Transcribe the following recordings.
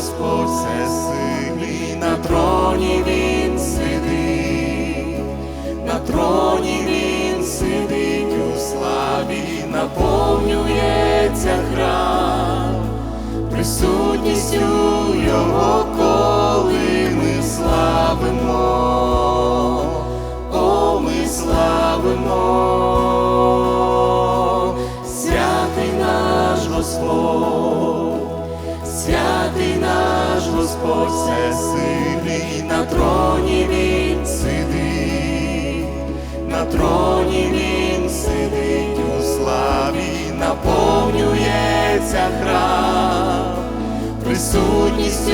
Господь все сильний на троні він сидить, на троні він сидить у славі, наповнюється храм, присутністю його коли ми славимо, о, ми славимо, святий наш Господь. Святий Господь всесильний, на троні він сидить, на троні він сидить у славі, наповнюється храм, присутністю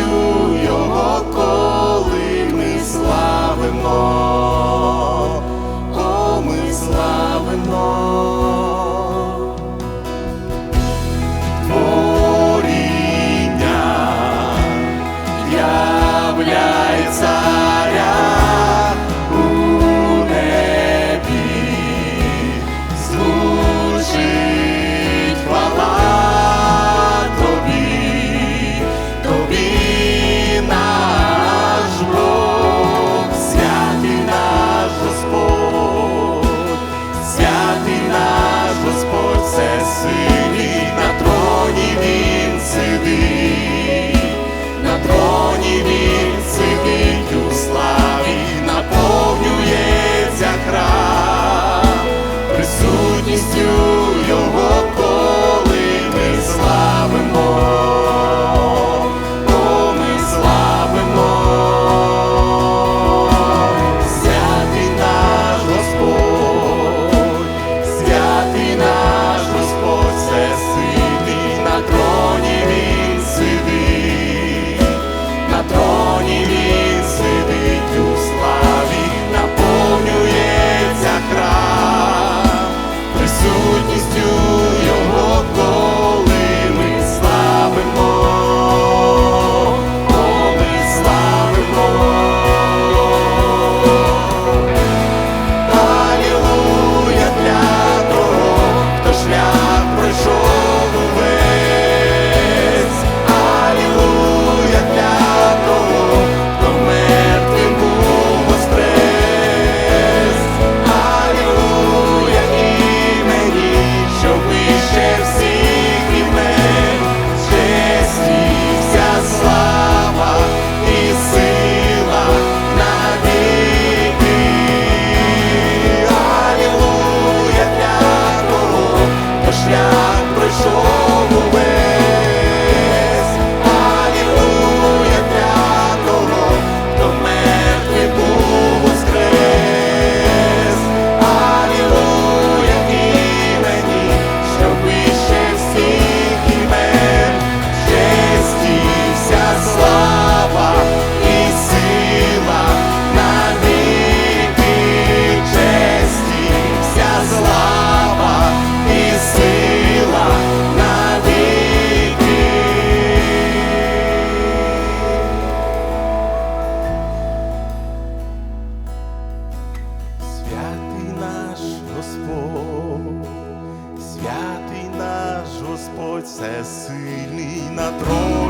його коли ми славимо. сильний на троні.